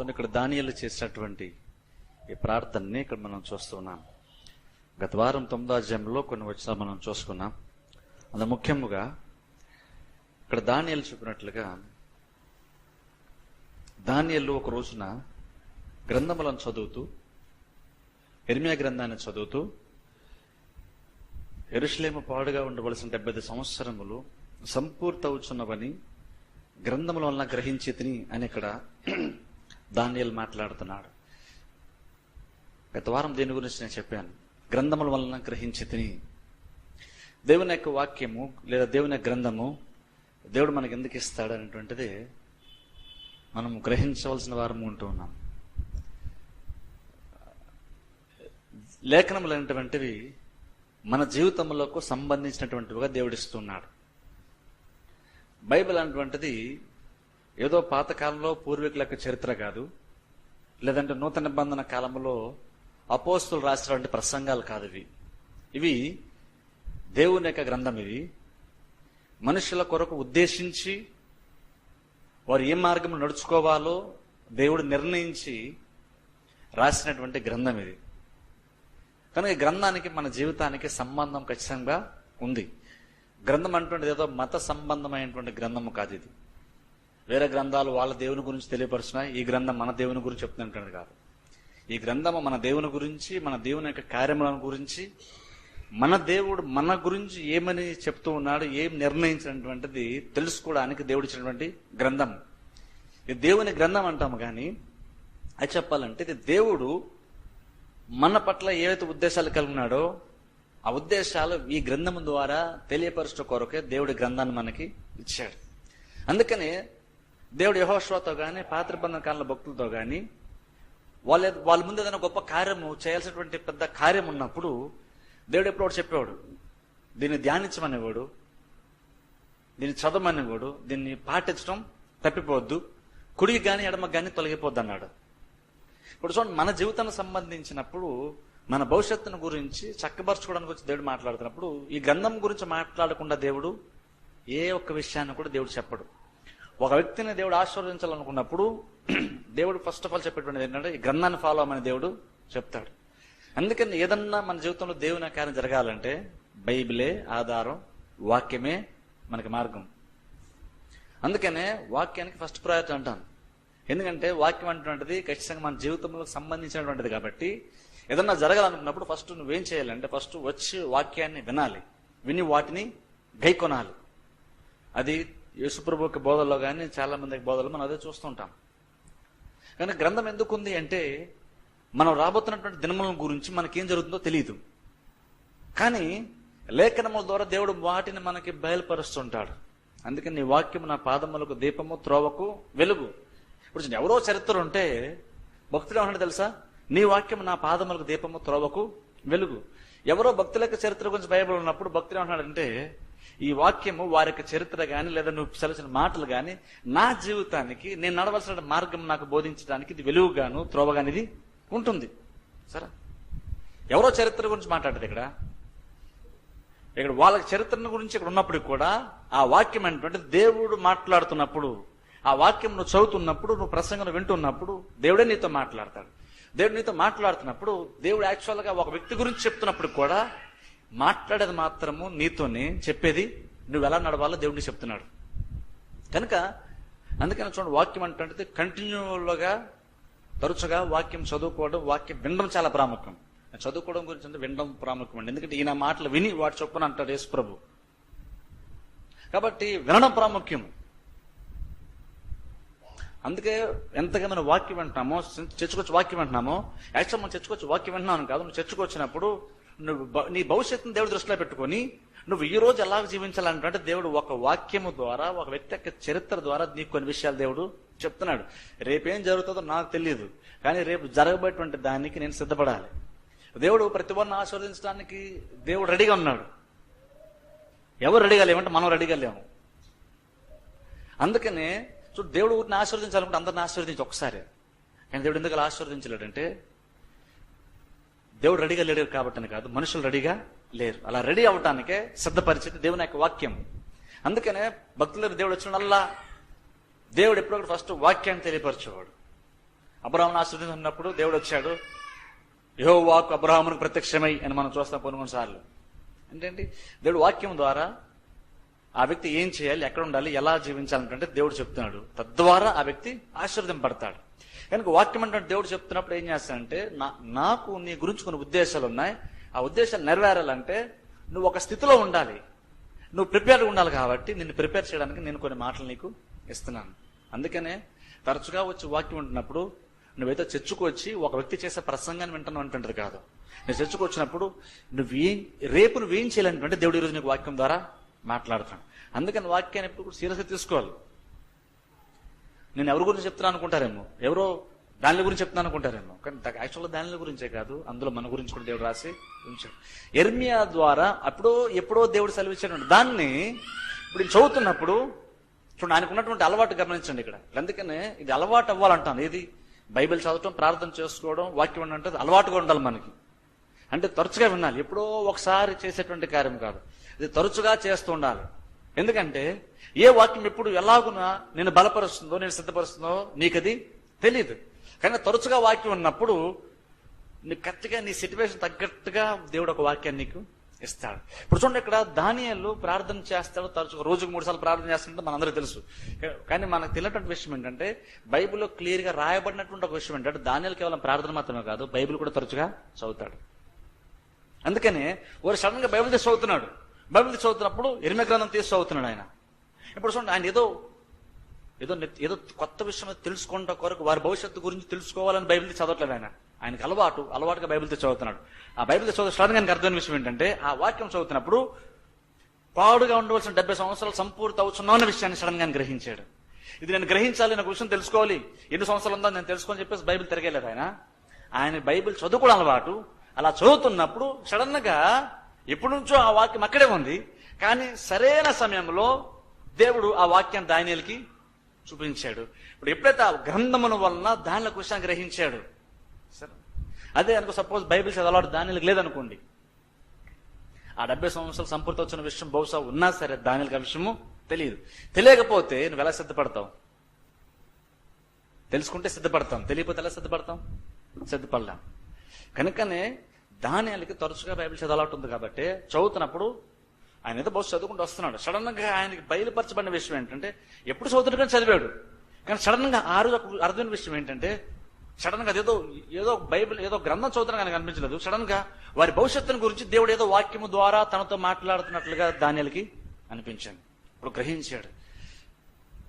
చూడండి ఇక్కడ దానియలు చేసినటువంటి ఈ ప్రార్థనని ఇక్కడ మనం చూస్తున్నాం గత వారం తొమ్మిదో అధ్యాయంలో కొన్ని వచ్చిన మనం చూసుకున్నాం. అందు ముఖ్యముగా ఇక్కడ దానియలు చెప్పినట్లుగా దానియలు ఒక రోజున గ్రంథములను చదువుతూ ఎర్మియా గ్రంథాన్ని చదువుతూ ఎరుషలేము పాడుగా ఉండవలసిన డెబ్బై ఐదు సంవత్సరములు సంపూర్తవుచున్నవని గ్రంథముల వలన గ్రహించి తిని అని ఇక్కడ దానియలు మాట్లాడుతున్నాడు. గత వారం దేని గురించి నేను చెప్పాను. గ్రంథముల వలన గ్రహించి తిని దేవుని యొక్క వాక్యము లేదా దేవుని యొక్క గ్రంథము దేవుడు మనకి ఎందుకు ఇస్తాడు అనేటువంటిది మనం గ్రహించవలసిన వారము ఉంటూ ఉన్నాం. లేఖనములు అనేటువంటివి మన జీవితంలోకి సంబంధించినటువంటివిగా దేవుడిస్తున్నాడు బైబిల్ అనేటువంటిది ఏదో పాతకాలంలో పూర్వీకుల యొక్క చరిత్ర కాదు. లేదంటే నూతన నిబంధన కాలంలో అపోస్తులు రాసినటువంటి ప్రసంగాలు కాదు ఇవి. ఇవి దేవుని యొక్క గ్రంథం ఇది మనుషుల కొరకు ఉద్దేశించి వారు ఏ మార్గం నడుచుకోవాలో దేవుడు నిర్ణయించి రాసినటువంటి గ్రంథం ఇది. కనుక ఈ గ్రంథానికి మన జీవితానికి సంబంధం ఖచ్చితంగా ఉంది. గ్రంథం అంటున్నది ఏదో మత సంబంధమైనటువంటి గ్రంథము కాదు ఇది. వేరే గ్రంథాలు వాళ్ళ దేవుని గురించి తెలియపరుచున్నాయి ఈ గ్రంథం మన దేవుని గురించి చెప్తున్నటువంటి కాదు. ఈ గ్రంథము మన దేవుని గురించి మన దేవుని యొక్క కార్యములను గురించి మన దేవుడు మన గురించి ఏమని చెప్తూ ఉన్నాడు ఏం నిర్ణయించినటువంటిది తెలుసుకోవడానికి దేవుడు ఇచ్చినటువంటి గ్రంథం. ఇది దేవుని గ్రంథం అంటాము కానీ అది చెప్పాలంటే ఇది దేవుడు మన పట్ల ఏవైతే ఉద్దేశాలు కలిగినాడో ఆ ఉద్దేశాలు ఈ గ్రంథం ద్వారా తెలియపరచడం కొరకే దేవుడి గ్రంథాన్ని మనకి ఇచ్చాడు. అందుకని దేవుడు యహోశ్వతో కానీ పాత్రబంధన కాలంలో భక్తులతో కానీ వాళ్ళ వాళ్ళ ముందు ఏదైనా గొప్ప కార్యము చేయాల్సినటువంటి పెద్ద కార్యం ఉన్నప్పుడు దేవుడు ఎప్పుడు చెప్పేవాడు. దీన్ని ధ్యానించమనేవాడు. దీన్ని చదవమనేవాడు. దీన్ని పాటించడం తప్పిపోవద్దు. కుడికి కానీ ఎడమ కానీ తొలగిపోద్దు అన్నాడు ఇప్పుడు చూడండి మన జీవితానికి సంబంధించినప్పుడు మన భవిష్యత్తును గురించి చక్కబరచుకోవడానికి వచ్చి దేవుడు మాట్లాడుతున్నప్పుడు ఈ గ్రంథం గురించి మాట్లాడకుండా దేవుడు ఏ ఒక్క విషయాన్ని కూడా దేవుడు చెప్పడు. ఒక వ్యక్తిని దేవుడు ఆశీర్వదించాలనుకున్నప్పుడు దేవుడు ఫస్ట్ ఆఫ్ ఆల్ చెప్పేటువంటిది ఏంటంటే ఈ గ్రంథాన్ని ఫాలో అవ్వమని దేవుడు చెప్తాడు. అందుకని ఏదన్నా మన జీవితంలో దేవుని కార్యం జరగాలంటే బైబిలే ఆధారం వాక్యమే మనకి మార్గం. అందుకనే వాక్యానికి ఫస్ట్ ప్రయారిటీ అంటాను. ఎందుకంటే వాక్యం అంటున్నది ఖచ్చితంగా మన జీవితంలో సంబంధించినటువంటిది కాబట్టి ఏదన్నా జరగాలనుకున్నప్పుడు ఫస్ట్ నువ్వేం చేయాలంటే ఫస్ట్ వచ్చి వాక్యాన్ని వినాలి. విని వాటిని గైకొనాలి. అది యేసుప్రభు యొక్క బోధల్లో కానీ చాలామంది బోధలు మనం అదే చూస్తుంటాం. కానీ గ్రంథం ఎందుకు ఉంది అంటే మనం రాబోతున్నటువంటి దినముల గురించి మనకేం జరుగుతుందో తెలియదు కానీ లేఖనముల ద్వారా దేవుడు వాటిని మనకి బయలుపరుస్తుంటాడు. అందుకని నీ వాక్యం నా పాదములకు దీపము త్రోవకు వెలుగు. ఇప్పుడు ఎవరో చరిత్ర ఉంటే భక్తులు ఏమన్నాడు తెలుసా? నీ వాక్యం నా పాదములకు దీపము త్రోవకు వెలుగు. ఎవరో భక్తుల యొక్క చరిత్ర గురించి భయపడి ఉన్నప్పుడు భక్తుడు ఏమన్నాడంటే ఈ వాక్యము వారి యొక్క చరిత్ర కానీ లేదా నువ్వు సెలసిన మాటలు కానీ నా జీవితానికి నేను నడవలసిన మార్గం నాకు బోధించడానికి ఇది వెలుగుగాను త్రోవగాను ఇది ఉంటుంది. సరే? ఎవరో చరిత్ర గురించి మాట్లాడదు ఇక్కడ? ఇక్కడ వాళ్ళ చరిత్రను గురించి ఇక్కడ ఉన్నప్పుడు కూడా ఆ వాక్యం ఏంటంటే దేవుడు మాట్లాడుతున్నప్పుడు ఆ వాక్యం నువ్వు చదువుతున్నప్పుడు నువ్వు ప్రసంగం వింటున్నప్పుడు దేవుడే నీతో మాట్లాడతాడు. దేవుడు నీతో మాట్లాడుతున్నప్పుడు దేవుడు యాక్చువల్గా ఒక వ్యక్తి గురించి చెప్తున్నప్పుడు కూడా మాట్లాడేది మాత్రము నీతోనే చెప్పేది నువ్వు ఎలా నడవాలో దేవుడిని చెప్తున్నాడు. కనుక అందుకని చూడండి వాక్యం అంటే కంటిన్యూగా తరచుగా వాక్యం చదువుకోవడం వాక్యం వినడం చాలా ప్రాముఖ్యం. చదువుకోవడం గురించి అంటే వినడం ప్రాముఖ్యం అండి. ఎందుకంటే ఈయన మాటలు విని వాటి చొప్పున అంటాడు యేసు ప్రభు కాబట్టి వినడం ప్రాముఖ్యం. అందుకే ఎంతగా మనం వాక్యం వింటున్నామో చర్చకొచ్చి వాక్యం వింటున్నామో యాక్చువల్ మనం చర్చకొచ్చి వాక్యం వింటున్నాను కాదు నువ్వు చర్చకొచ్చినప్పుడు నువ్వు నీ భవిష్యత్తును దేవుడు దృష్టిలో పెట్టుకొని నువ్వు ఈ రోజు ఎలా జీవించాలంటే దేవుడు ఒక వాక్యము ద్వారా ఒక వ్యక్తి యొక్క చరిత్ర ద్వారా నీకు కొన్ని విషయాలు దేవుడు చెప్తున్నాడు. రేపేం జరుగుతుందో నాకు తెలియదు కానీ రేపు జరగబోయేటువంటి దానికి నేను సిద్ధపడాలి. దేవుడు ప్రతి ఒన్న ఆశీర్వదించడానికి దేవుడు రెడీగా ఉన్నాడు. ఎవరు రెడీగా లేమంటే మనం రెడీగా లేము. అందుకనే చూడు దేవుడు ఊరిని ఆశీర్వదించాలనుకుంటే అందరిని ఆశీర్వదించి ఒకసారి. కానీ దేవుడు ఎందుకు అలా ఆశీర్వదించలేడంటే దేవుడు రెడీగా లేడు కాబట్టి కాదు. మనుషులు రెడీగా లేరు. అలా రెడీ అవటానికే సిద్ధపరిచేది దేవుని యొక్క వాక్యం. అందుకనే భక్తులకు దేవుడు వచ్చినల్లా దేవుడు ఎప్పుడో ఫస్ట్ వాక్యాన్ని తెలియపరచేవాడు. అబ్రాహ్మణ ఆశ్రదించినప్పుడు దేవుడు వచ్చాడు. యహో వాక్ అబ్రాహ్మణకు ప్రత్యక్షమై అని మనం చూస్తాం కొన్ని కొన్నిసార్లు ఏంటంటే దేవుడు వాక్యం ద్వారా ఆ వ్యక్తి ఏం చేయాలి ఎక్కడ ఉండాలి ఎలా జీవించాలంటే దేవుడు చెప్తున్నాడు. తద్వారా ఆ వ్యక్తి ఆశీర్వదింపడతాడు కనుక వాక్యం అంటే దేవుడు చెప్తున్నప్పుడు ఏం చేస్తానంటే నా నాకు నీ గురించి కొన్ని ఉద్దేశాలు ఉన్నాయి. ఆ ఉద్దేశాలు నెరవేరాలంటే నువ్వు ఒక స్థితిలో ఉండాలి. నువ్వు ప్రిపేర్గా ఉండాలి కాబట్టి నిన్ను ప్రిపేర్ చేయడానికి నేను కొన్ని మాటలు నీకు ఇస్తున్నాను. అందుకనే తరచుగా వచ్చి వాక్యం ఉంటున్నప్పుడు నువ్వైతే చర్చకు వచ్చి ఒక వ్యక్తి చేసే ప్రసంగాన్ని వింటాను అంటుంటారు కాదు. నేను చర్చకు వచ్చినప్పుడు నువ్వేం రేపు నువ్వేం చేయాలంటే దేవుడు ఈరోజు నీకు వాక్యం ద్వారా మాట్లాడుతాను అందుకని వాక్యాన్ని ఎప్పుడు సీరియస్గా తీసుకోవాలి. నేను ఎవరి గురించి చెప్తున్నాను అనుకుంటారేమో? ఎవరో దాని గురించి చెప్తున్నాను అనుకుంటారేమో? కానీ యాక్చువల్గా దాని గురించే కాదు అందులో మన గురించి కూడా దేవుడు రాసి ఉంచాడు. ఎర్మియా ద్వారా అప్పుడో ఎప్పుడో దేవుడు సెలవిచ్చాడు దాన్ని ఇప్పుడు నేను చదువుతున్నప్పుడు చూడండి ఆయనకు ఉన్నటువంటి అలవాటు గమనించండి ఇక్కడ. అందుకనే ఇది అలవాటు అవ్వాలంటాను. ఏది? బైబిల్ చదవటం ప్రార్థన చేసుకోవడం వాక్యం అంటే అలవాటుగా ఉండాలి మనకి. అంటే తరచుగా వినాలి. ఎప్పుడో ఒకసారి చేసేటువంటి కార్యం కాదు. ఇది తరచుగా చేస్తూ ఉండాలి. ఎందుకంటే ఏ వాక్యం ఎప్పుడు ఎలాగునా నేను బలపరుస్తుందో నేను సిద్ధపరుస్తుందో నీకది తెలియదు కానీ తరచుగా వాక్యం ఉన్నప్పుడు నీకు కరెక్ట్గా నీ సిచ్యువేషన్ తగ్గట్టుగా దేవుడు ఒక వాక్యాన్ని నీకు ఇస్తాడు. ఇప్పుడు చూడండి ఇక్కడ దానియాలు ప్రార్థన చేస్తాడు తరచుగా రోజుకు మూడు సార్లు ప్రార్థన చేస్తుంటే మనందరూ తెలుసు. కానీ మనకు తెలియనటువంటి విషయం ఏంటంటే బైబిల్లో క్లియర్గా రాయబడినటువంటి ఒక విషయం ఏంటంటే దానియాలు కేవలం ప్రార్థన మాత్రమే కాదు బైబిల్ కూడా తరచుగా చదువుతాడు. అందుకనే వారు సడన్గా బైబిల్ తీసి చదువుతున్నాడు. బైబిల్ తీసి చదువుతున్నప్పుడు ఎరిమే గ్రంథం తీసి చదువుతున్నాడు ఆయన. ఇప్పుడు చూడండి ఆయన ఏదో ఏదో ఏదో కొత్త విషయం తెలుసుకుంట కొరకు వారి భవిష్యత్తు గురించి తెలుసుకోవాలని బైబిల్ చదవట్లేదు ఆయన. ఆయనకు అలవాటు అలవాటుగా బైబిల్ చదువుతున్నాడు. ఆ బైబిల్ చదువు సడన్గా అర్థమైన విషయం ఏంటంటే ఆ వాక్యం చదువుతున్నప్పుడు పాడుగా ఉండవలసిన డెబ్బై సంవత్సరాలు సంపూర్తి అవుతున్నావు అన్న విషయాన్ని సడన్గా గ్రహించాడు. ఇది నేను గ్రహించాలి నాకు విషయం తెలుసుకోవాలి. ఎన్ని సంవత్సరాలు ఉందో నేను తెలుసుకోని చెప్పేసి బైబిల్ తిరగలేదు ఆయన. ఆయన బైబిల్ చదువుకోవడం అలవాటు. అలా చదువుతున్నప్పుడు సడన్గా ఎప్పటి నుంచో ఆ వాక్యం అక్కడే ఉంది. కానీ సరైన సమయంలో దేవుడు ఆ వాక్యాన్ని దానియలకి చూపించాడు. ఇప్పుడు ఎప్పుడైతే ఆ గ్రంథముల వలన దానిలో విషయాన్ని గ్రహించాడు? సరే. అదే అనుకో సపోజ్ బైబిల్ చదవాడు దానిలకు లేదనుకోండి. ఆ డెబ్బై సంవత్సరాలు సంపూర్తి వచ్చిన విషయం బహుశా ఉన్నా సరే దానికి ఆ విషయము తెలియదు. తెలియకపోతే నువ్వు ఎలా సిద్ధపడతావు? తెలుసుకుంటే సిద్ధపడతాం. తెలియకపోతే ఎలా సిద్ధపడతాం? సిద్ధపడలేం. కనుకనే దానియాలకి తరచుగా బైబిల్ చదవాలట ఉంది కాబట్టి చదువుతున్నప్పుడు ఆయన ఏదో బహుశా చదువుకుంటూ వస్తున్నాడు. సడన్గా ఆయనకి బయలుపరచబడిన విషయం ఏంటంటే ఎప్పుడు చదువుతున్నా కానీ చదివాడు. కానీ సడన్గా ఆ రోజు అర్థమైన విషయం ఏంటంటే సడన్గా ఏదో ఏదో బైబిల్ ఏదో గ్రంథం చదువుతున్నా కానీ అనిపించలేదు. సడన్గా వారి భవిష్యత్తుని గురించి దేవుడు ఏదో వాక్యము ద్వారా తనతో మాట్లాడుతున్నట్లుగా దానియాలకి అనిపించింది ఇప్పుడు గ్రహించాడు.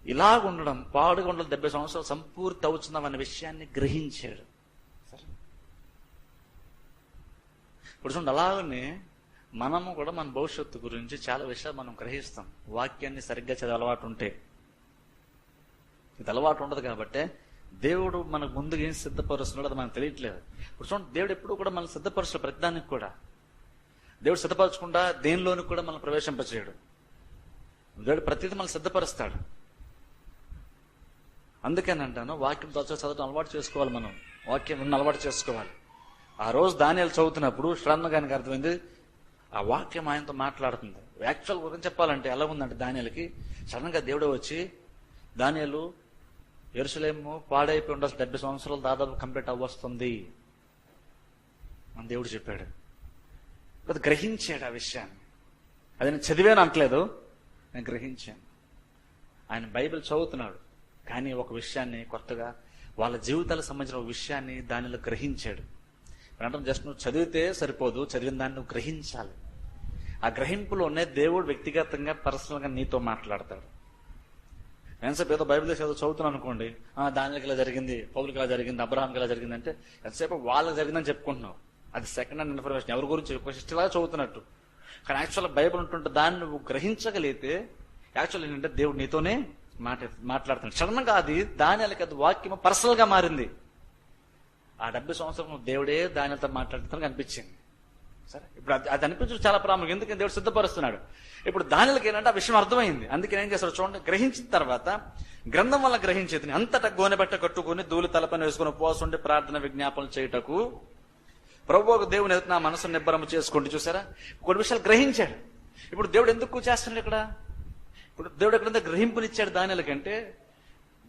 ఇలాగ ఉండడం పాడుగా ఉండడం డెబ్బై సంవత్సరాలు సంపూర్తి అవుతున్నాం అనే విషయాన్ని గ్రహించాడు. సరే. ఇప్పుడు చూడండి అలాగనే మనము కూడా మన భవిష్యత్తు గురించి చాలా విషయాలు మనం గ్రహిస్తాం. వాక్యాన్ని సరిగ్గా చదివే అలవాటు ఉంటే. ఇది అలవాటు ఉండదు కాబట్టి దేవుడు మనకు ముందుగా ఏం సిద్ధపరుస్తున్నాడో అది మనకు తెలియట్లేదు. ఇప్పుడు చూడండి దేవుడు ఎప్పుడు కూడా మనం సిద్ధపరుస్తాడు ప్రతిదానికి కూడా. దేవుడు సిద్ధపరచకుండా దేనిలోనికి కూడా మనం ప్రవేశింపచేయడు. దేవుడు ప్రతిదీ మనం సిద్ధపరుస్తాడు. అందుకని అంటాను వాక్యం తరచు చదవడం అలవాటు చేసుకోవాలి మనం. వాక్యం అలవాటు చేసుకోవాలి. ఆ రోజు దానియాలు చదువుతున్నప్పుడు శ్రద్ధ అర్థమైంది ఆ వాక్యం ఆయనతో మాట్లాడుతుంది. యాక్చువల్ గురించి చెప్పాలంటే ఎలా ఉందంటే దానియాలకి సడన్గా దేవుడు వచ్చి దానియాలు ఎరుసలేము పాడైపోయి ఉండాల్సిన డెబ్బై సంవత్సరాలు దాదాపు కంప్లీట్ అవ్వస్తుంది. అని దేవుడు చెప్పాడు. అది గ్రహించాడు ఆ విషయాన్ని. అది నేను చదివాను అంటలేదు నేను గ్రహించాను. ఆయన బైబిల్ చదువుతున్నాడు కానీ ఒక విషయాన్ని కొత్తగా వాళ్ళ జీవితాలకు సంబంధించిన ఒక విషయాన్ని దానిలో గ్రహించాడు. అంటే జస్ట్ నువ్వు చదివితే సరిపోదు చదివిన దాన్ని నువ్వు గ్రహించాలి. ఆ గ్రహింపులోనే దేవుడు వ్యక్తిగతంగా పర్సనల్గా నీతో మాట్లాడతాడు. ఎంతసేపు ఏదో బైబిల్ చదువు చదువుతున్నాను అనుకోండి దానికి ఇలా జరిగింది పౌలకి ఇలా జరిగింది అబ్రహాంకి ఇలా జరిగింది అంటే ఎంతసేపు వాళ్ళకి జరిగిందని చెప్పుకుంటున్నావు. అది సెకండ్ హ్యాండ్ ఇన్ఫర్మేషన్ ఎవరి గురించి ఒక హిస్టరీలాగా చదువుతున్నట్టు. కానీ యాక్చువల్ బైబిల్ ఉంటుంటే దాన్ని నువ్వు గ్రహించగలిగితే యాక్చువల్ ఏంటంటే దేవుడు నీతోనే మాట మాట్లాడుతున్నాడు. సడన్ అది దాని అది వాక్యం పర్సనల్గా మారింది. ఆ డెబ్బై సంవత్సరం దేవుడే దానితో మాట్లాడుతున్నట్టు అనిపించింది. సరే ఇప్పుడు అది అనిపించడం చాలా ప్రాముఖ్యం. ఎందుకంటే దేవుడు సిద్ధపరుస్తున్నాడు? ఇప్పుడు దానిలకి ఏంటంటే ఆ విషయం అర్థమైంది. అందుకని ఏం చేస్తాడు చూడండి గ్రహించిన తర్వాత గ్రంథం వల్ల గ్రహించేది అంతటా గోనెబట్ట కట్టుకుని ధూళి తలపని వేసుకుని ఉపవాసం ప్రార్థన విజ్ఞాపనలు చేయుటకు ప్రభు ఒక దేవుని ఎదుట నా మనసు నిబ్బరము చేసుకుంటూ చూసారా? కొన్ని విషయాలు గ్రహించాడు. ఇప్పుడు దేవుడు ఎందుకు చేస్తున్నాడు ఇక్కడ? ఇప్పుడు దేవుడు ఎక్కడంతా గ్రహింపునిచ్చాడు దానిలకంటే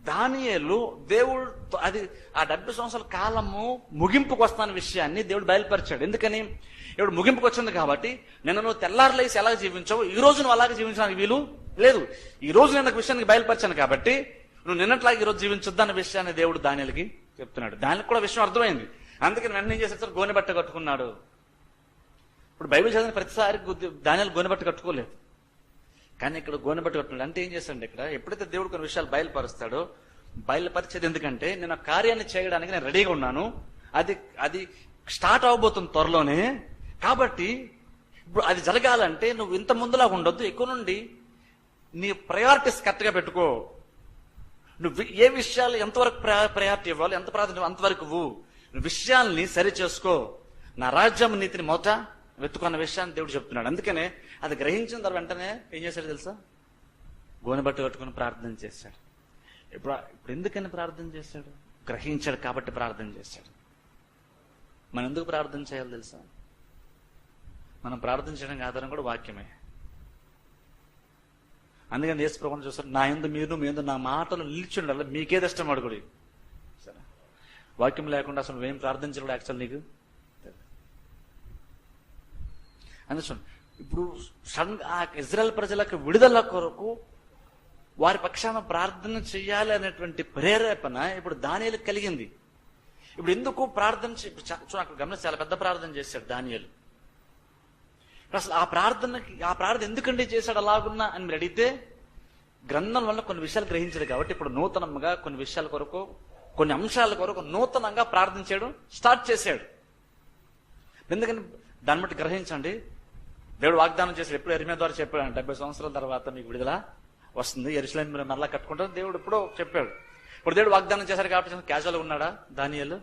దానియలు దేవుడు అది ఆ డెబ్బై సంవత్సరాల కాలము ముగింపుకు వస్తున్న విషయాన్ని దేవుడు బయలుపరిచాడు. ఎందుకని? ఇప్పుడు ముగింపుకు వచ్చింది కాబట్టి నిన్న నువ్వు తెల్లారులేసి ఎలా జీవించావు? ఈ రోజు నువ్వు అలాగే జీవించడానికి వీలు లేదు. ఈ రోజు నేను ఒక విషయానికి బయలుపరిచాను కాబట్టి నువ్వు నిన్నట్లాగా ఈ రోజు జీవించొద్దు అన్న విషయాన్ని దేవుడు దానిలకి చెప్తున్నాడు. దానికి కూడా విషయం అర్థమైంది. అందుకని వెంటనే ఏం చేసేసారు గోనె బట్ట కట్టుకున్నాడు. ఇప్పుడు బైబిల్ చదివిన ప్రతిసారి దానిలు గోనె బట్ట కట్టుకోలేదు. కానీ ఇక్కడ గోనె బట్టి కట్టుకున్నాడు. అంటే ఏం చేస్తాడు ఇక్కడ ఎప్పుడైతే దేవుడు కొన్ని విషయాలు బయలుపరుస్తాడో బయలుపరిచేది ఎందుకంటే నేను కార్యాన్ని చేయడానికి నేను రెడీగా ఉన్నాను. అది అది స్టార్ట్ అవబోతుంది త్వరలోనే. కాబట్టి ఇప్పుడు అది జరగాలంటే నువ్వు ఇంత ముందులాగా ఉండొద్దు. ఎక్కువ నుండి నీ ప్రయారిటీస్ కరెక్ట్గా పెట్టుకో. నువ్వు ఏ విషయాలు ఎంతవరకు ప్రయారిటీ ఇవ్వాలి ఎంత ప్రాధాన్యం అంతవరకు నువ్వు విషయాల్ని సరి చేసుకో. నా రాజ్యం నీతిని మొదట వెతుకున్న విషయాన్ని దేవుడు చెప్తున్నాడు. అందుకనే అది గ్రహించిన తర్వాత వెంటనే ఏం చేశాడు తెలుసా? గోనె బట్ట కట్టుకుని ప్రార్థన చేశాడు. ఇప్పుడు ఇప్పుడు ఎందుకని ప్రార్థన చేశాడు? గ్రహించాడు కాబట్టి ప్రార్థన చేశాడు. మనం ఎందుకు ప్రార్థన చేయాలి తెలుసా? మనం ప్రార్థన చేయడానికి ఆధారం కూడా వాక్యమే. అందుకని దేశ ప్రభుత్వం చూస్తారు నా ఎందు మీరు మీ ఎందు నా మాటలు నిలిచి ఉండాలి. మీకేది ఇష్టం అడుగుడి సరే. వాక్యం లేకుండా అసలు నువ్వేం ప్రార్థించడం యాక్చువల్ నీకు? అందుకే ఇప్పుడు సడన్ ఆ ఇజ్రాయెల్ ప్రజలకు విడుదల కొరకు వారి పక్షాన ప్రార్థన చేయాలి అనేటువంటి ప్రేరేపణ ఇప్పుడు దానియలు కలిగింది. ఇప్పుడు ఎందుకు ప్రార్థన ఇప్పుడు అక్కడ గమనిస్తే చాలా పెద్ద ప్రార్థన చేశాడు దానియలు. అసలు ఆ ప్రార్థనకి ఆ ప్రార్థన ఎందుకండి చేశాడు అలాగున్నా అని మీరు అడిగితే గ్రంథం వల్ల కొన్ని విషయాలు గ్రహించాడు కాబట్టి ఇప్పుడు నూతనంగా కొన్ని విషయాల కొరకు కొన్ని అంశాల కొరకు నూతనంగా ప్రార్థన చేయడం స్టార్ట్ చేశాడు. ఎందుకని దాన్ని బట్టి గ్రహించండి దేవుడు వాగ్దానం చేసి ఎప్పుడు ఎరిమే ద్వారా చెప్పాడు డెబ్బై సంవత్సరాల తర్వాత మీకు విడుదల వస్తుంది. ఎరుసలేం మీరు మరలా కట్టుకుంటారు దేవుడు ఎప్పుడో చెప్పాడు. ఇప్పుడు దేవుడు వాగ్దానం చేశారు కాబట్టి క్యాజువల్ ఉన్నాడా? దానియలు?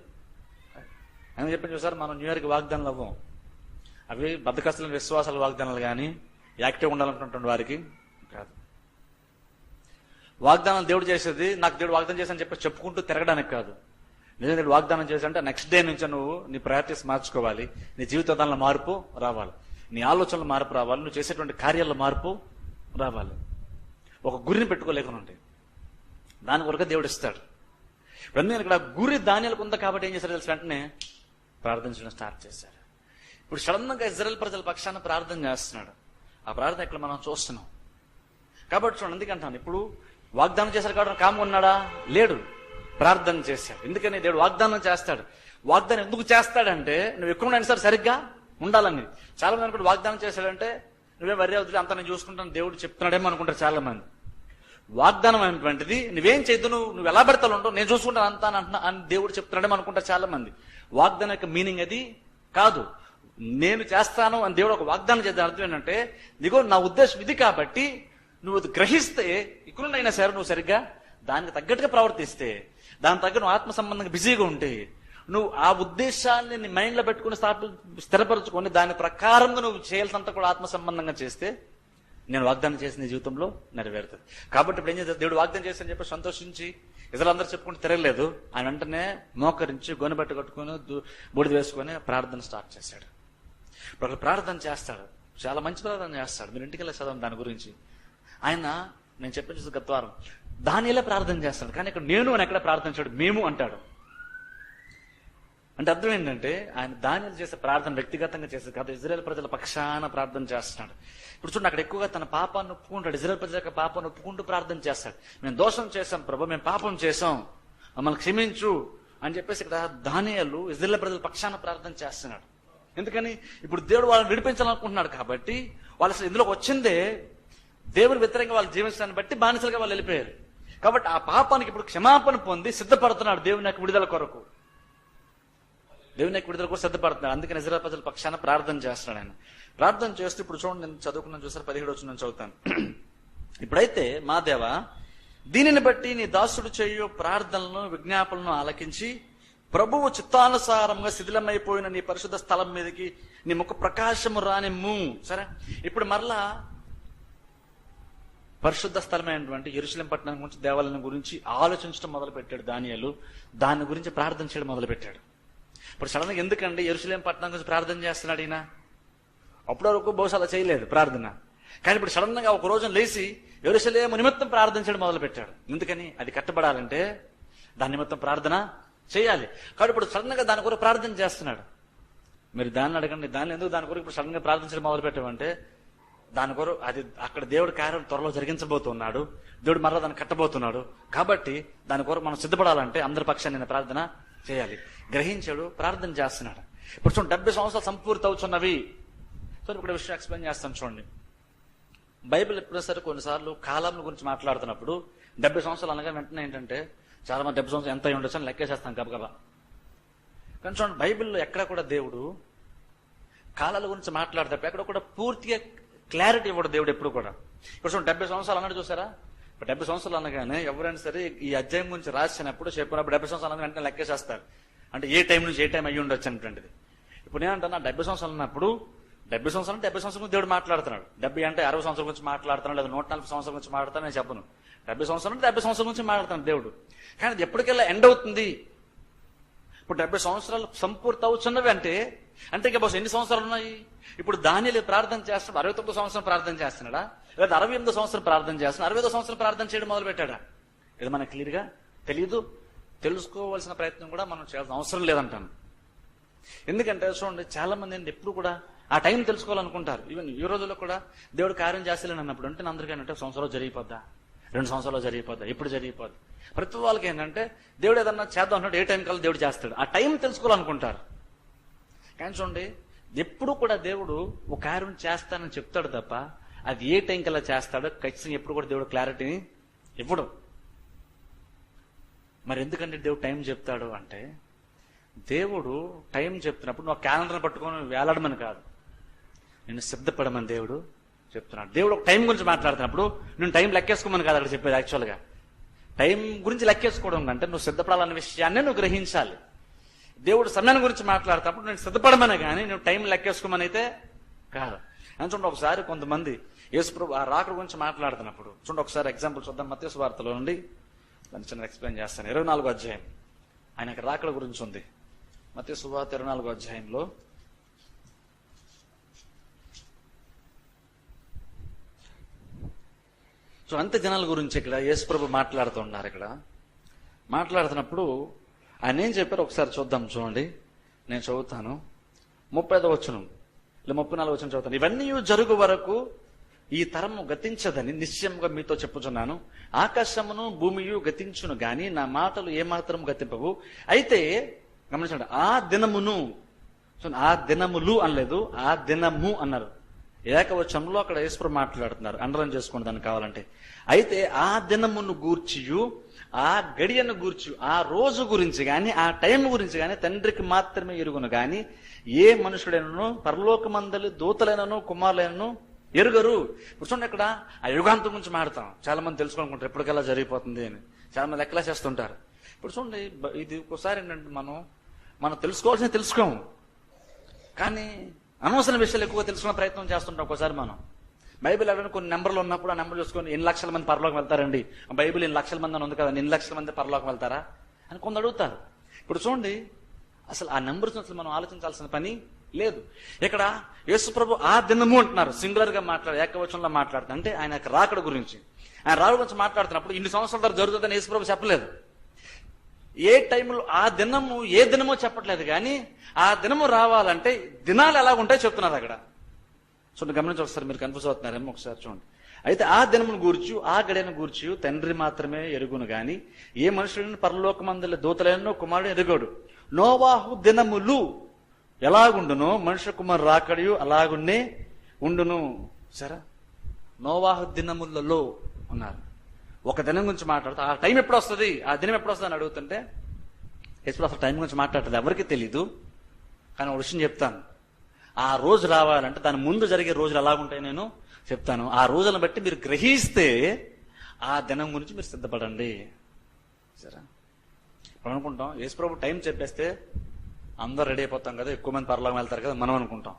అని చెప్పి చూసారు మనం న్యూ ఇయర్కి వాగ్దానాలు అవ్వం. అవి బద్దకస్తుల విశ్వాసాల వాగ్దానాలు కానీ యాక్టివ్ ఉండాలనుకుంటున్న వారికి కాదు. వాగ్దానం దేవుడు చేసేది నాకు దేవుడు వాగ్దానం చేశాను చెప్పి చెప్పుకుంటూ తిరగడానికి కాదు. నిజంగా దేవుడు వాగ్దానం చేశాడంటే నెక్స్ట్ డే నుంచి నువ్వు నీ ప్రాక్టీస్ మార్చుకోవాలి. నీ జీవిత మార్పు రావాలి. నీ ఆలోచనలు మార్పు రావాలి నువ్వు చేసేటువంటి కార్యాల మార్పు రావాలి. ఒక గురిని పెట్టుకోలేకుండా ఉంటాయి దాని కొరకు దేవుడు ఇస్తాడు. ఇప్పుడు అందుకని ఇక్కడ గురి ధాన్యాలకు ఉంది కాబట్టి ఏం చేశారు తెలుసు? వెంటనే ప్రార్థించడం స్టార్ట్ చేశారు. ఇప్పుడు సడన్గా ఇజ్రాయల్ ప్రజల పక్షాన ప్రార్థన చేస్తున్నాడు. ఆ ప్రార్థన ఇక్కడ మనం చూస్తున్నాం. కాబట్టి చూడండి ఎందుకంటాను ఇప్పుడు వాగ్దానం చేశారు కాబట్టి కామ ఉన్నాడా? లేడు. ప్రార్థన చేశాడు. ఎందుకని? దేవుడు వాగ్దానం చేస్తాడు. వాగ్దానం ఎందుకు చేస్తాడంటే నువ్వు ఎక్కువ అయినా సరే సరిగ్గా? ఉండాలని చాలా మంది అనుకుంటే వాగ్దానం చేశాడంటే నువ్వే వరి అవుతుంది అంతా నేను చూసుకుంటాను దేవుడు చెప్తున్నాడేమో అనుకుంటారు చాలా మంది వాగ్దానం అయినటువంటిది నువ్వేం చేద్దు నువ్వు నువ్వు ఎలా పెడతావు ఉంటావు నేను చూసుకుంటాను అంతా అంటున్నా అని దేవుడు చెప్తున్నాడేమో అనుకుంటారు చాలా మంది వాగ్దానం యొక్క మీనింగ్ అది? కాదు. నేను చేస్తాను అని దేవుడు ఒక వాగ్దానం చేద్దాం. అర్థం ఏంటంటే నీకో నా ఉద్దేశం ఇది కాబట్టి నువ్వు అది గ్రహిస్తే ఇకులనైనా సరే నువ్వు సరిగ్గా దానికి తగ్గట్టుగా ప్రవర్తిస్తే దాని తగ్గ నువ్వు ఆత్మ సంబంధంగా బిజీగా ఉంటే నువ్వు ఆ ఉద్దేశాన్ని నీ మైండ్లో పెట్టుకుని స్థాపి స్థిరపరచుకొని దాని ప్రకారంగా నువ్వు చేయాల్సినంత కూడా ఆత్మ సంబంధంగా చేస్తే నేను వాగ్దానం చేసిన జీవితంలో నెరవేరుతుంది. కాబట్టి ఇప్పుడు ఏం చేస్తారు దేవుడు వాగ్దానం చేస్తానని చెప్పి సంతోషించి ఇతరులందరూ చెప్పుకుంటూ తిరగలేదు. ఆయన వెంటనే మోకరించి గొనబెట్ట కట్టుకుని బూడిద వేసుకొని ప్రార్థన స్టార్ట్ చేశాడు. ఇప్పుడు అక్కడ ప్రార్థన చేస్తాడు. చాలా మంచి ప్రార్థన చేస్తాడు. మీరు ఇంటికి వెళ్ళి చదవండి దాని గురించి. ఆయన నేను చెప్పిన చూసి గత వారం ప్రార్థన చేస్తాడు. కానీ ఇక్కడ నేను అని ఎక్కడ ప్రార్థించాడు? మేము అంటాడు. అంటే అర్థం ఏంటంటే ఆయన దానిలు చేసే ప్రార్థన వ్యక్తిగతంగా చేసేది కాదు. ఇజ్రాయల్ ప్రజల పక్షాన ప్రార్థన చేస్తున్నాడు. ఇప్పుడు చూడండి అక్కడ ఎక్కువగా తన పాపాన్ని ఒప్పుకుంటాడు. ఇజ్రాయల్ ప్రజల యొక్క పాపాన్ని ఒప్పుకుంటూ ప్రార్థన చేస్తాడు. మేము దోషం చేశాం ప్రభు మేము పాపం చేశాం. మమ్మల్ని క్షమించు అని చెప్పేసి ఇక్కడ దానియాలు ఇజ్రాయల్ ప్రజల పక్షాన ప్రార్థన చేస్తున్నాడు. ఎందుకని? ఇప్పుడు దేవుడు వాళ్ళని విడిపించాలనుకుంటున్నాడు కాబట్టి వాళ్ళు అసలు ఇందులోకి వచ్చిందే దేవుని వ్యతిరేకంగా వాళ్ళు జీవించడాన్ని బట్టి బానిసలుగా వాళ్ళు వెళ్ళిపోయారు. కాబట్టి ఆ పాపానికి ఇప్పుడు క్షమాపణ పొంది సిద్ధపడుతున్నాడు దేవుని యొక్క విడుదల కొరకు. దేవుని విడుదల కూడా సిద్ధపడుతున్నాడు అందుకే నిజరా ప్రజల పక్షాన ప్రార్థన చేస్తున్నాడు ఆయన. ప్రార్థన చేస్తూ ఇప్పుడు చూడండి నేను చదువుకున్నాను చూసారు? పదిహేడు వచ్చిన చదువుతాను. ఇప్పుడైతే మా దేవ దీనిని బట్టి నీ దాసుడు చేయు ప్రార్థనలను విజ్ఞాపనలను ఆలకించి ప్రభువు చిత్తానుసారంగా శిథిలమైపోయిన నీ పరిశుద్ధ స్థలం మీదకి నీ ముఖ ప్రకాశము రానిమ్ము. సరే? ఇప్పుడు మరలా పరిశుద్ధ స్థలమైనటువంటి ఎరుశలం పట్టణం గురించి దేవాలయం గురించి ఆలోచించడం మొదలు పెట్టాడు దానియాలు. దాని గురించి ప్రార్థన చేయడం మొదలు పెట్టాడు ఇప్పుడు సడన్గా ఎందుకండి ఎరుసలేం పట్టణం గురించి ప్రార్థన చేస్తున్నాడు ఈయన? అప్పటి వరకు బహుశా అలా చేయలేదు ప్రార్థన. కానీ ఇప్పుడు సడన్గా ఒక రోజు లేచి ఎరుసలేము నిమిత్తం ప్రార్థించడం మొదలు పెట్టాడు ఎందుకని? అది కట్టబడాలంటే దాని నిమిత్తం ప్రార్థన చేయాలి. కాబట్టి ఇప్పుడు సడన్గా దాని కొరకు ప్రార్థన చేస్తున్నాడు. మీరు దాన్ని అడగండి. దాన్ని ఎందుకు దాని కొరకు ఇప్పుడు సడన్గా ప్రార్థించడం మొదలు పెట్టామంటే దాని కొరకు అది అక్కడ దేవుడి కార్యం త్వరలో జరిగించబోతున్నాడు. దేవుడు మరలా దాన్ని కట్టబోతున్నాడు. కాబట్టి దాని కొరకు మనం సిద్ధపడాలంటే అందరి పక్షాన్ని నేను ప్రార్థన చేయాలి. గ్రహించాడు ప్రార్థన చేస్తున్నాడు. ఇప్పుడు చూడండి డెబ్బై సంవత్సరాలు సంపూర్తి అవుతున్నవి సో ఇప్పుడు విషయం ఎక్స్ప్లెయిన్ చేస్తాను చూడండి. బైబిల్ ఎప్పుడైనా సరే కొన్నిసార్లు కాలం గురించి మాట్లాడుతున్నప్పుడు డెబ్బై సంవత్సరాలు అనగా వెంటనే ఏంటంటే చాలా మంది డెబ్బై సంవత్సరాలు ఎంత అయి ఉండొచ్చు అని లెక్కేసేస్తాం గబగబా. కానీ చూడండి బైబిల్లో ఎక్కడ కూడా దేవుడు కాలాల గురించి మాట్లాడతాడు ఎక్కడ కూడా పూర్తిగా క్లారిటీ ఇవ్వడు దేవుడు ఎప్పుడు కూడా. ఇప్పుడు చూడండి డెబ్బై సంవత్సరాలు అన్నాడు చూసారా? డెబ్బై సంవత్సరాలు అనగానే ఎవరైనా సరే ఈ అధ్యాయం గురించి రాసినప్పుడు చెప్పినప్పుడు డెబ్బై సంవత్సరాలు అనగా వెంటనే లెక్కేసేస్తారు. అంటే ఏ టైం నుంచి ఏ టైం అయ్యి ఉండొచ్చు అనేటువంటిది. ఇప్పుడు నేనంటున్నా డెబ్బై సంవత్సరాలు ఉన్నప్పుడు డెబ్బై సంవత్సరాలు డెబ్బై సంవత్సరం గురించి దేవుడు మాట్లాడుతున్నాడు. డెబ్బై అంటే అరవై సంవత్సరం గురించి మాట్లాడుతున్నాడు లేదా నూట నలభై సంవత్సరం గురించి మాట్లాడుతాను నేను చెప్పను. డెబ్బై సంవత్సరం అంటే డెబ్బై సంవత్సరం గురించి మాట్లాడుతాను దేవుడు. కానీ అది ఎప్పటికెల్లా ఎండ్ అవుతుంది. ఇప్పుడు డెబ్బై సంవత్సరాలు సంపూర్తి అవుతున్నవి అంటే అంటే ఇంకా బస్ ఎన్ని సంవత్సరాలు ఉన్నాయి? ఇప్పుడు దానిలో ప్రార్థన చేస్తున్నాడు అరవై తొమ్మిది సంవత్సరం ప్రార్థన చేస్తున్నాడా? లేదా అరవై ఎనిమిదో సంవత్సరం ప్రార్థన చేస్తున్నాడు? అరవై ఐదో సంవత్సరం ప్రార్థన చేయడం మొదలు పెట్టాడా ఇది మనకు క్లియర్గా తెలియదు తెలుసుకోవాల్సిన ప్రయత్నం కూడా మనం చేయాల్సిన అవసరం లేదంటాను. ఎందుకంటే చూడండి చాలా మంది ఏంటి ఎప్పుడు కూడా ఆ టైం తెలుసుకోవాలనుకుంటారు. ఈవెన్ ఈ రోజుల్లో కూడా దేవుడు కార్యం చేస్తలేని అన్నప్పుడు అంటే అందరికీ అంటే సంవత్సరాలు జరిగిపోద్దా? రెండు సంవత్సరాలు జరిగిపోద్దా? ఎప్పుడు జరిగిపోద్ది? ప్రతి వాళ్ళకి ఏంటంటే దేవుడు ఏదన్నా చేద్దాం అన్నట్టు ఏ టైం కల్లా దేవుడు చేస్తాడు. ఆ టైం తెలుసుకోవాలనుకుంటారు. కానీ చూడండి ఎప్పుడు కూడా దేవుడు ఒక కార్యం చేస్తానని చెప్తాడు తప్ప అది ఏ టైంకి అలా చేస్తాడో ఖచ్చితంగా ఎప్పుడు కూడా దేవుడు క్లారిటీని ఇవ్వడు. మరి ఎందుకంటే దేవుడు టైం చెప్తాడు అంటే దేవుడు టైం చెప్తున్నప్పుడు నువ్వు క్యాలెండర్ పట్టుకొని వేలాడమని కాదు. నేను సిద్ధపడమని దేవుడు చెప్తున్నాడు. దేవుడు ఒక టైం గురించి మాట్లాడుతున్నప్పుడు నేను టైం లెక్కేసుకోమని కాదు అక్కడ చెప్పేది యాక్చువల్గా టైం గురించి లెక్కేసుకోవడం కంటే నువ్వు సిద్ధపడాలన్న విషయాన్ని నువ్వు గ్రహించాలి. దేవుడు సమయాన్ని గురించి మాట్లాడుతున్నప్పుడు నేను సిద్ధపడమనే కానీ నువ్వు టైం లెక్కేసుకోమని అయితే కాదు. అని చూడండి ఒకసారి కొంతమంది యేసుప్రభు ఆ రాకడ గురించి మాట్లాడుతున్నప్పుడు చూడండి ఒకసారి ఎగ్జాంపుల్ చూద్దాం మత్స్య వార్తలో నుండి. దాన్ని చిన్న ఎక్స్ప్లెయిన్ చేస్తాను. ఇరవై నాలుగో అధ్యాయం. ఆయనకు రాకడ గురించి ఉంది. మత్స్య సువార్త ఇరవై నాలుగో అధ్యాయంలో. సో అంత జనాల గురించి ఇక్కడ యేసుప్రభు మాట్లాడుతున్నారు ఇక్కడ. మాట్లాడుతున్నప్పుడు ఆయన ఏం చెప్పారు ఒకసారి చూద్దాం చూడండి. నేను చదువుతాను. ముప్పై ఐదో వచనం. ఇలా ముప్పై నాలుగు వచనం చదువుతాను. ఇవన్నీ జరుగు వరకు ఈ తరము గతించదని నిశ్చయంగా మీతో చెప్పుచున్నాను. ఆకాశమును భూమియు గతించును గాని నా మాటలు ఏమాత్రం గతింపవు. అయితే గమనించండి ఆ దినమును ఆ దినములు అనలేదు ఆ దినము అన్నారు. ఏకవచనంలో అక్కడ ఈశ్వరు మాట్లాడుతున్నారు. అండర్లైన్ చేసుకోండి దానికి కావాలంటే. అయితే ఆ దినమును గూర్చియు ఆ గడియను గూర్చి ఆ రోజు గురించి కానీ ఆ టైం గురించి కానీ తండ్రికి మాత్రమే ఎరుగును గాని ఏ మనుషుడైనను పరలోకమందలి దూతలైనను కుమారులైనను ఎరుగరు. కూర్చోండి ఇక్కడ ఆ యుగాంతం గురించి మాడతాం చాలా మంది తెలుసుకోనుకుంటారు ఎప్పటికెలా జరిగిపోతుంది అని. చాలా మంది లెక్కలా చేస్తుంటారు. ఇప్పుడు చూడండి ఇది ఒకసారి ఏంటంటే మనం మనం తెలుసుకోవాల్సిన తెలుసుకోము. కానీ అనవసర విషయాలు ఎక్కువ తెలుసుకునే ప్రయత్నం చేస్తుంటాం ఒకసారి మనం. బైబిల్ ఎవరైనా కొన్ని నెంబర్లు ఉన్నప్పుడు ఆ నెంబర్ చూసుకొని ఎన్ని లక్షల మంది పరలోకం వెళ్తారండి? బైబిల్ ఎన్ని లక్షల మంది అని ఉంది కదా ఎన్ని లక్షల మంది పరలోకం వెళ్తారా? అని కొందరు అడుగుతారు. ఇప్పుడు చూడండి అసలు ఆ నెంబర్స్ అసలు మనం ఆలోచించాల్సిన పని లేదు. ఇక్కడ యేసుప్రభు ఆ దినము అంటున్నారు సింగులర్గా మాట్లాడు ఏకవచనంలో మాట్లాడుతున్నారు అంటే ఆయన రాకడ గురించి. ఆయన రాకడ గురించి మాట్లాడుతున్నప్పుడు ఇన్ని సంవత్సరాల జరుగుతుందని యేసుప్రభు చెప్పలేదు. ఏ టైంలో ఆ దినము ఏ దినమో చెప్పట్లేదు కానీ ఆ దినము రావాలంటే దినాలు ఎలా ఉంటాయో చెప్తున్నారు అక్కడ. చూడండి గమనించి ఒకసారి మీరు కన్ఫ్యూజ్ అవుతున్నారేమో ఒకసారి చూడండి. అయితే ఆ దినమును గూర్చి ఆ గడియను గూర్చి తండ్రి మాత్రమే ఎరుగును గాని ఏ మనుషుడిని పరలోకమందుల దూతలైనో కుమారుడు ఎరుగడు. నోవాహు దినములు ఎలాగుండునో మనుష్య కుమారు రాకడియు అలాగున్నే ఉండును. సరే? నోవాహు దినములలో ఉన్నారు. ఒక దినం గురించి మాట్లాడుతూ. ఆ టైం ఎప్పుడు వస్తుంది ఆ దినం ఎప్పుడు వస్తుంది అని అడుగుతుంటే ఎప్పుడు అసలు టైం గురించి మాట్లాడుతుంది ఎవరికి తెలీదు కానీ ఒక విషయం చెప్తాను. ఆ రోజు రావాలంటే దాని ముందు జరిగే రోజులు ఎలాగుంటాయి నేను చెప్తాను. ఆ రోజులను బట్టి మీరు గ్రహిస్తే ఆ దినం గురించి మీరు సిద్ధపడండి. సరే? ఇప్పుడు అనుకుంటాం యేసుప్రభు టైం చెప్పేస్తే అందరూ రెడీ అయిపోతాం కదా ఎక్కువ మంది పరలోకం వెళ్తారు కదా మనం అనుకుంటాం.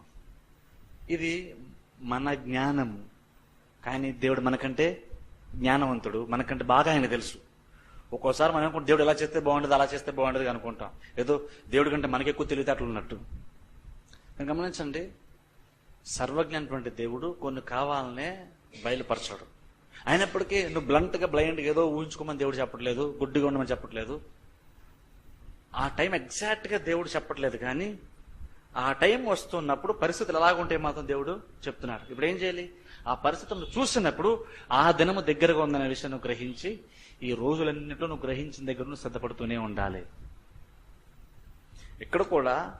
ఇది మన జ్ఞానం కానీ దేవుడు మనకంటే జ్ఞానవంతుడు. మనకంటే బాగా ఆయన తెలుసు. ఒక్కోసారి మనం అనుకుంటాం దేవుడు ఎలా చేస్తే బాగుండదు అలా చేస్తే బాగుండదు అనుకుంటాం. ఏదో దేవుడి కంటే మనకెక్కువ తెలివితేటలు ఉన్నట్టు. మీరు గమనించండి సర్వజ్ఞటువంటి దేవుడు కొన్ని కావాలనే బయలుపరచడు. అయినప్పటికీ నువ్వు బ్లంట్గా బ్లైండ్గా ఏదో ఊహించుకోమని దేవుడు చెప్పట్లేదు గుడ్డిగా ఉండమని చెప్పట్లేదు. ఆ టైం ఎగ్జాక్ట్గా దేవుడు చెప్పట్లేదు కానీ ఆ టైం వస్తున్నప్పుడు పరిస్థితులు ఎలాగుంటే మాత్రం దేవుడు చెప్తున్నారు ఇప్పుడు ఏం చేయాలి? ఆ పరిస్థితులను చూసినప్పుడు ఆ దినము దగ్గరగా ఉందనే విషయం నువ్వు గ్రహించి ఈ రోజులన్నింటిలో నువ్వు గ్రహించిన దగ్గర నువ్వు సిద్ధపడుతూనే ఉండాలి. ఇక్కడ కూడా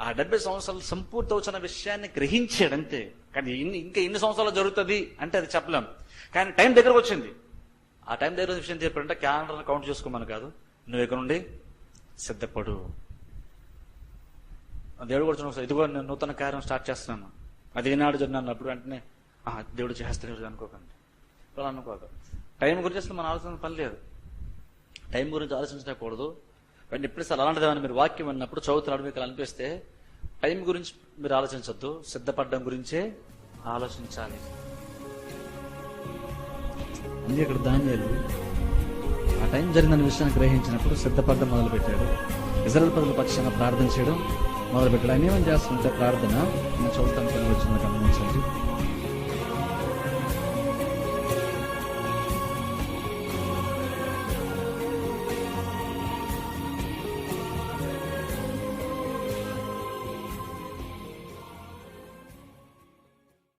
ఆ డెబ్బై సంవత్సరాలు సంపూర్తి వచ్చిన విషయాన్ని గ్రహించాడంతే. కానీ ఇన్ని ఇంకా ఎన్ని సంవత్సరాలు జరుగుతుంది అంటే అది చెప్పలేం. కానీ టైం దగ్గరకు వచ్చింది. ఆ టైం దగ్గర విషయం చెప్పారంటే క్యాలెండర్ కౌంట్ చేసుకోమని కాదు. నువ్వు ఇక్కడ నుండి సిద్ధపడు. దేవుడు కూడా చూడండి ఇదిగో నేను నూతన కార్యం స్టార్ట్ చేస్తున్నాను. అది ఏనాడు జరిగినాను అప్పుడు వెంటనే దేవుడు చేస్తాడు అనుకోకండి. అలా అనుకోక. టైం గురించి అసలు మన ఆలోచన పని లేదు. టైం గురించి ఆలోచించకూడదు కానీ ఎప్పుడు అలాంటిది అని మీరు వాక్యం విన్నప్పుడు చదువుతున్నాడు మీకు అనిపిస్తే టైం గురించి మీరు ఆలోచించొద్దు. సిద్ధపడడం గురించే ఆలోచించాలి. అందుకే ఇక్కడ ధాన్యాలు ఆ టైం జరిగిన విషయాన్ని గ్రహించినప్పుడు సిద్ధపడడం మొదలుపెట్టాడు. ఇజ్రాయల్ ప్రజల పక్షాన ప్రార్థన చేయడం మొదలుపెట్టాడు. ఆయన ఏమని చేస్తుంటే ప్రార్థన. చూస్తాను చూడటానికి వచ్చింది గమనించండి.